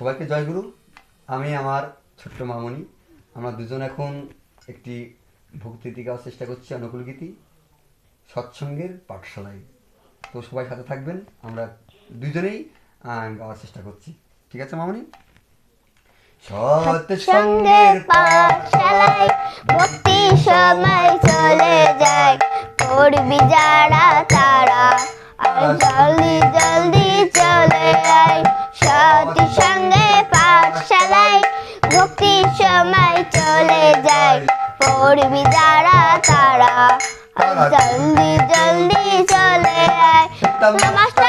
সবাইকে জয়গুরু আমি আমার ছোট্ট মামনি। আমরা দুজন এখন একটি ভক্তিতি গাওয়ার চেষ্টা করছি, অনুকূল গীতি, সৎসঙ্গের পাঠশালায়। তো সবাই সাথে থাকবেন, আমরা দুজনেই গাওয়ার চেষ্টা করছি। ঠিক আছে মামনি? সঙ্গের পাঠশালায় ভক্তি সময় চলে যায়। তারা জলদি জলদি সতী সঙ্গে পাঠশালায় ভক্তি সময় চলে যায়। পড়বি যারা তারা জলদি জলদি চলে আয়। মাস্টার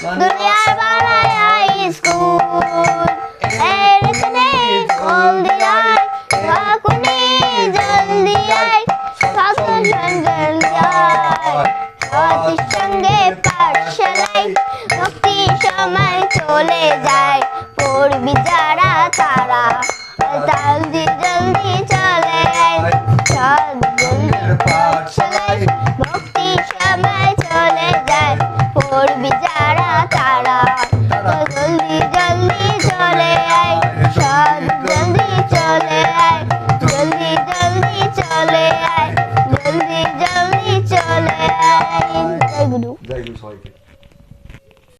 বানাই হাই স্কুল এরকনে জলদি আয় কাকুনি জলদি আয় কাকুন জলদি আয় সতীর সঙ্গে পাঠশালায় ভক্তি সময় চলে যায় পড়বি যারা তারা জলদি জলদি চলে তারা জলদি জলদি চলে আয় সব জলদি চলে আয় জলদি জলদি চলে আয় জলদি জলদি চলে আয়। জয় গুরু। জয় গুরু সবাইকে।